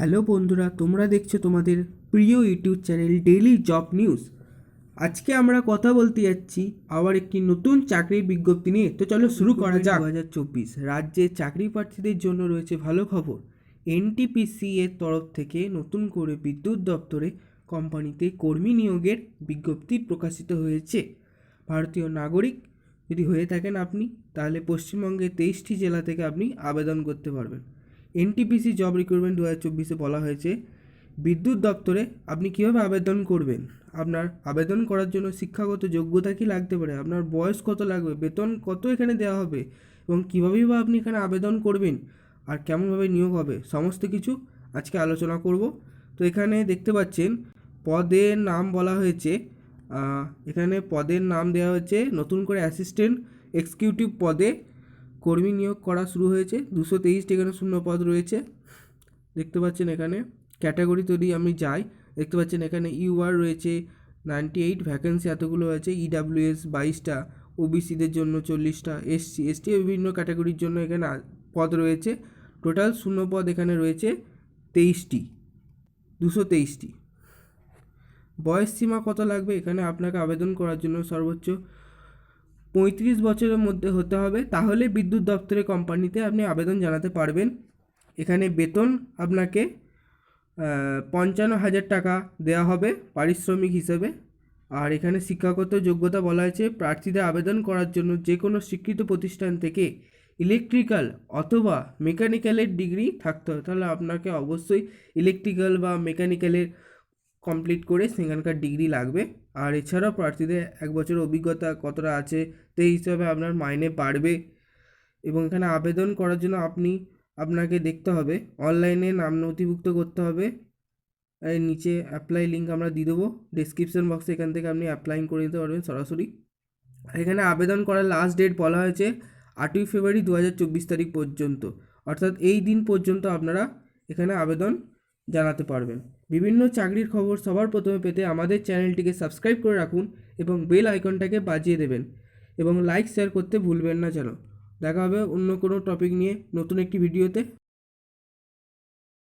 Hello বন্ধুরা, তোমরা দেখছ তোমাদের প্রিয় YouTube channel daily job news. আজকে আমরা কথা বলতে যাচ্ছি আবার একটি নতুন চাকরির বিজ্ঞপ্তি নিয়ে। তো চলো শুরু করা যাক। দু হাজার চব্বিশ, রাজ্যে চাকরি প্রার্থীদের জন্য রয়েছে ভালো খবর। এনটিপিসি এর তরফ থেকে নতুন করে বিদ্যুৎ দপ্তরে কোম্পানিতে কর্মী নিয়োগের বিজ্ঞপ্তি প্রকাশিত হয়েছে। ভারতীয় নাগরিক, যদি হয়ে থাকেন আপনি, তাহলে পশ্চিমবঙ্গের তেইশটি জেলা থেকে আপনি আবেদন করতে পারবেন। এনটিপিসি জব রিক্রুটমেন্ট দু হাজার চব্বিশে বলা হয়েছে, বিদ্যুৎ দপ্তরে আপনি কীভাবে আবেদন করবেন? আপনার আবেদন করার জন্য শিক্ষাগত যোগ্যতা কি লাগতে পারে? আপনার বয়স কত লাগবে? বেতন কত এখানে দেওয়া হবে? এবং কীভাবেই বা আপনি এখানে আবেদন করবেন? আর কেমনভাবে নিয়োগ হবে? সমস্ত কিছু আজকে আলোচনা করব। তো এখানে দেখতে পাচ্ছেন, পদের নাম বলা হয়েছে এখানে পদের নাম দেওয়া হয়েছে, নতুন করে অ্যাসিস্ট্যান্ট এক্সিকিউটিভ পদে কর্মী নিয়োগ করা শুরু হয়েছে। দুশো তেইশটি এখানে শূন্য পদ রয়েছে। দেখতে পাচ্ছেন এখানে ক্যাটাগরি যদি আমি যাই। দেখতে পাচ্ছেন এখানে ইউআর রয়েছে, নাইনটি এইট ভ্যাকেন্সি এতগুলো আছে ইডাব্লিউএস বাইশটা ওবিসিদের জন্য চল্লিশটা এসসি এসটি বিভিন্ন ক্যাটাগরির জন্য এখানে পদ রয়েছে। টোটাল শূন্য পদ এখানে রয়েছে তেইশটি, দুশো তেইশটি। বয়স সীমা কত লাগবে? এখানে আপনাকে আবেদন করার জন্য সর্বোচ্চ পঁয়ত্রিশ বছরের মধ্যে হতে হবে, তাহলে বিদ্যুৎ দপ্তরের কোম্পানিতে আপনি আবেদন জানাতে পারবেন। এখানে বেতন আপনাকে পঞ্চান্ন হাজার টাকা দেওয়া হবে পারিশ্রমিক হিসেবে। আর এখানে শিক্ষাগত যোগ্যতা বলা হয়েছে, প্রার্থীদের আবেদন করার জন্য যে কোনো স্বীকৃত প্রতিষ্ঠান থেকে ইলেকট্রিক্যাল অথবা মেকানিক্যালের ডিগ্রি থাকতে হবে। তাহলে আপনাকে অবশ্যই ইলেকট্রিক্যাল বা মেকানিক্যালের কমপ্লিট করে সেখানকার ডিগ্রি লাগবে। আর এছাড়াও প্রার্থীদের এক বছরের অভিজ্ঞতা কতটা আছে, সেই হিসাবে আপনার মাইনে বাড়বে এবং এখানে আবেদন করার জন্য আপনি, আপনাকে দেখতে হবে। অনলাইনে নাম নথিভুক্ত করতে হবে। নিচে অ্যাপ্লাই লিঙ্ক আমরা দিয়ে দেবো। ডিসক্রিপশন বক্সে এখান থেকে আপনি অ্যাপ্লাইং করে নিতে পারবেন সরাসরি। এখানে আবেদন করার লাস্ট ডেট বলা হয়েছে আটই ফেব্রুয়ারি দু হাজার চব্বিশ তারিখ পর্যন্ত। অর্থাৎ এই দিন পর্যন্ত আপনারা এখানে আবেদন জানাতে পারবেন। বিভিন্ন চাকরির খবর সবার প্রথমে পেতে আমাদের চ্যানেলটিকে সাবস্ক্রাইব করে রাখুন এবং বেল আইকনটাকে বাজিয়ে দেবেন এবং লাইক, শেয়ার করতে ভুলবেন না যেন। দেখা হবে অন্য কোনো টপিক নিয়ে নতুন একটি ভিডিওতে।